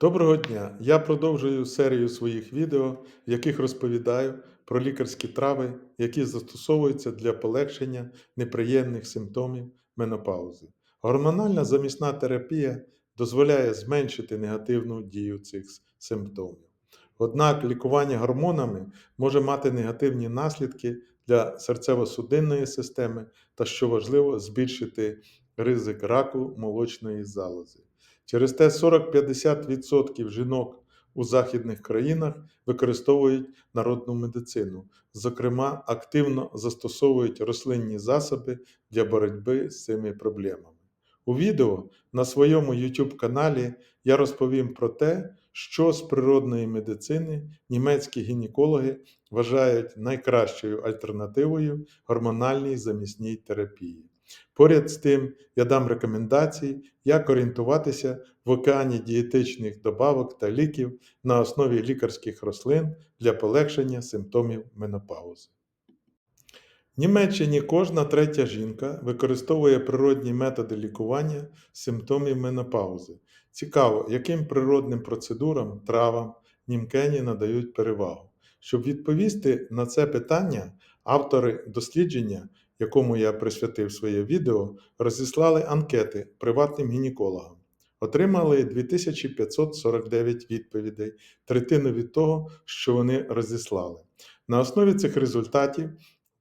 Доброго дня! Я продовжую серію своїх відео, в яких розповідаю про лікарські трави, які застосовуються для полегшення неприємних симптомів менопаузи. Гормональна замісна терапія дозволяє зменшити негативну дію цих симптомів. Однак лікування гормонами може мати негативні наслідки для серцево-судинної системи та, що важливо, збільшити ризик раку молочної залози. Через те 40-50% жінок у західних країнах використовують народну медицину, зокрема, активно застосовують рослинні засоби для боротьби з цими проблемами. У відео на своєму YouTube каналі я розповім про те, що з природної медицини німецькі гінекологи вважають найкращою альтернативою гормональній замісній терапії. Поряд з тим, я дам рекомендації, як орієнтуватися в океані дієтичних добавок та ліків на основі лікарських рослин для полегшення симптомів менопаузи. В Німеччині кожна третя жінка використовує природні методи лікування симптомів менопаузи. Цікаво, яким природним процедурам, травам німкені надають перевагу. Щоб відповісти на це питання, автори дослідження якому я присвятив своє відео, розіслали анкети приватним гінекологам. Отримали 2549 відповідей, третину від того, що вони розіслали. На основі цих результатів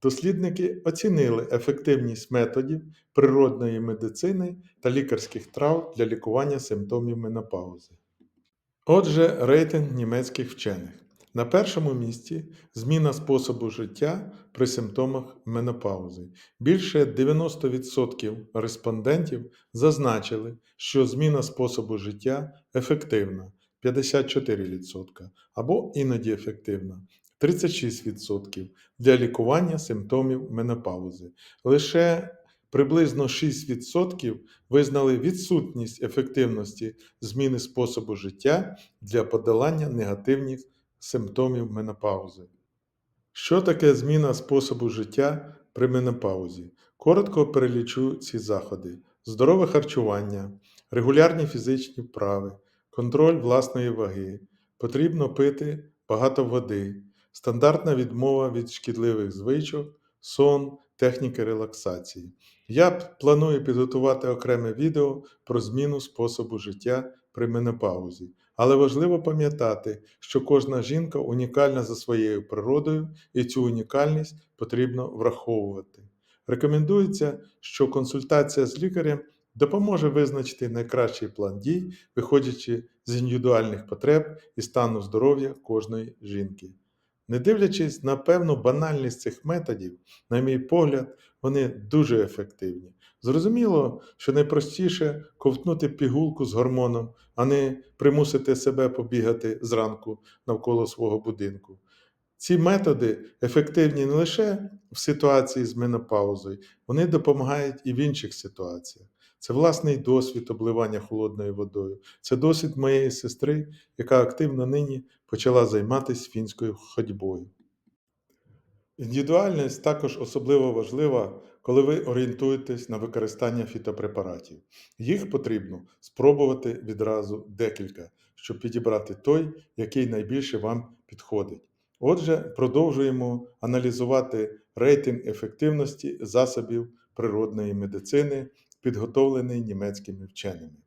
дослідники оцінили ефективність методів природної медицини та лікарських трав для лікування симптомів менопаузи. Отже, рейтинг німецьких вчених. На першому місці зміна способу життя при симптомах менопаузи. Більше 90% респондентів зазначили, що зміна способу життя ефективна 54% або іноді ефективна 36% для лікування симптомів менопаузи. Лише приблизно 6% визнали відсутність ефективності зміни способу життя для подолання негативних симптомів менопаузи. Що таке зміна способу життя при менопаузі? Коротко перелічу ці заходи: здорове харчування, регулярні фізичні вправи, контроль власної ваги, потрібно пити багато води, стандартна відмова від шкідливих звичок, сон, техніки релаксації. Я планую підготувати окреме відео про зміну способу життя при менопаузі. Але важливо пам'ятати, що кожна жінка унікальна за своєю природою, і цю унікальність потрібно враховувати. Рекомендується, що консультація з лікарем допоможе визначити найкращий план дій, виходячи з індивідуальних потреб і стану здоров'я кожної жінки. Не дивлячись на певну банальність цих методів, на мій погляд, вони дуже ефективні. Зрозуміло, що найпростіше ковтнути пігулку з гормоном, а не примусити себе побігати зранку навколо свого будинку. Ці методи ефективні не лише в ситуації з менопаузою, вони допомагають і в інших ситуаціях. Це власний досвід обливання холодною водою. Це досвід моєї сестри, яка активно нині почала займатися фінською ходьбою. Індивідуальність також особливо важлива, коли ви орієнтуєтесь на використання фітопрепаратів. Їх потрібно спробувати відразу декілька, щоб підібрати той, який найбільше вам підходить. Отже, продовжуємо аналізувати рейтинг ефективності засобів природної медицини, підготовлений німецькими вченими.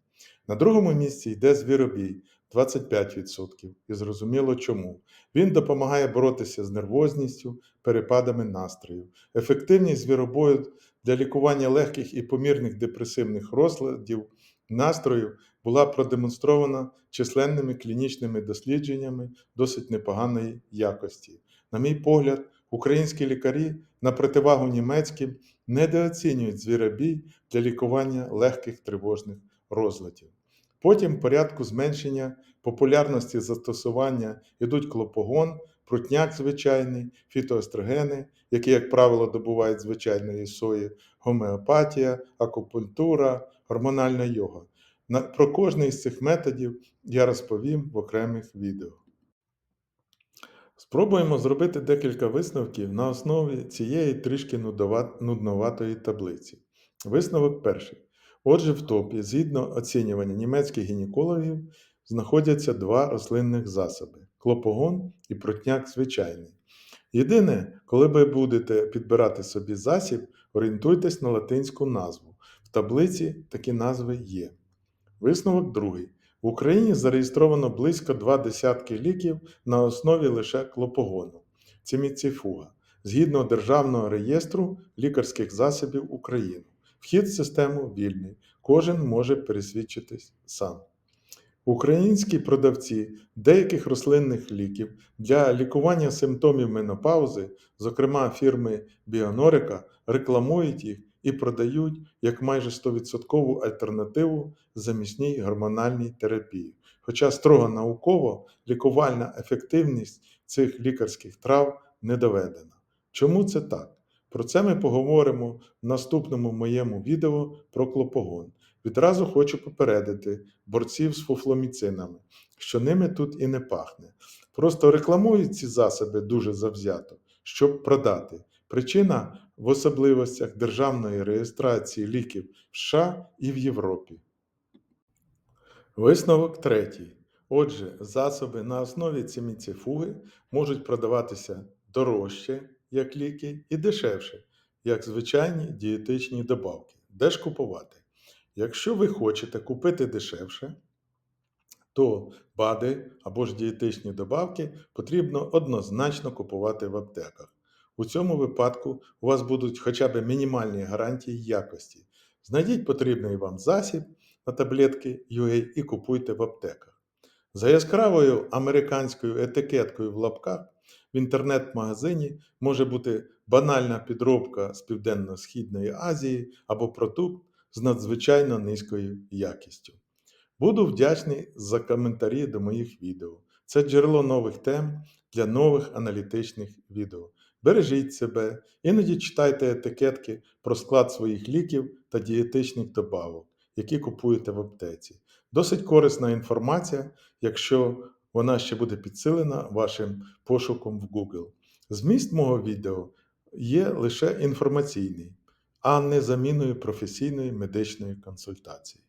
На другому місці йде звіробій 25%. І зрозуміло чому. Він допомагає боротися з нервозністю, перепадами настрою. Ефективність звіробою для лікування легких і помірних депресивних розладів настрою була продемонстрована численними клінічними дослідженнями досить непоганої якості. На мій погляд, українські лікарі на противагу німецьким недооцінюють звіробій для лікування легких тривожних розладів. Потім в порядку зменшення популярності застосування йдуть клопогон, прутняк звичайний, фітоестрогени, які, як правило, добувають звичайної сої, гомеопатія, акупунктура, гормональна йога. Про кожний з цих методів я розповім в окремих відео. Спробуємо зробити декілька висновків на основі цієї трішки нудноватої таблиці. Висновок перший. Отже, в топі, згідно оцінювання німецьких гінекологів, знаходяться два рослинних засоби клопогон і протняк звичайний. Єдине, коли ви будете підбирати собі засіб, орієнтуйтесь на латинську назву. В таблиці такі назви є. Висновок другий. В Україні зареєстровано близько два десятки ліків на основі лише клопогону циміцифуга, згідно Державного реєстру лікарських засобів України. Вхід в систему вільний, кожен може пересвідчитись сам. Українські продавці деяких рослинних ліків для лікування симптомів менопаузи, зокрема фірми Біонорика, рекламують їх і продають як майже 100% альтернативу замісній гормональній терапії. Хоча строго науково лікувальна ефективність цих лікарських трав не доведена. Чому це так? Про це ми поговоримо в наступному моєму відео про клопогон. Відразу хочу попередити борців з фуфломіцинами, що ними тут і не пахне. Просто рекламують ці засоби дуже завзято, щоб продати. Причина в особливостях державної реєстрації ліків в США і в Європі. Висновок третій. Отже, засоби на основі циміцифуги можуть продаватися дорожче, як ліки, і дешевше, як звичайні дієтичні добавки. Де ж купувати? Якщо ви хочете купити дешевше, то БАДи або ж дієтичні добавки потрібно однозначно купувати в аптеках. У цьому випадку у вас будуть хоча б мінімальні гарантії якості. Знайдіть потрібний вам засіб на таблетки UA і купуйте в аптеках. За яскравою американською етикеткою в лапках в інтернет-магазині може бути банальна підробка з Південно-Східної Азії або продукт з надзвичайно низькою якістю. Буду вдячний за коментарі до моїх відео. Це джерело нових тем для нових аналітичних відео. Бережіть себе, іноді читайте етикетки про склад своїх ліків та дієтичних добавок, які купуєте в аптеці. Досить корисна інформація, якщо вона ще буде підсилена вашим пошуком в Google. Зміст мого відео є лише інформаційний, а не заміною професійної медичної консультації.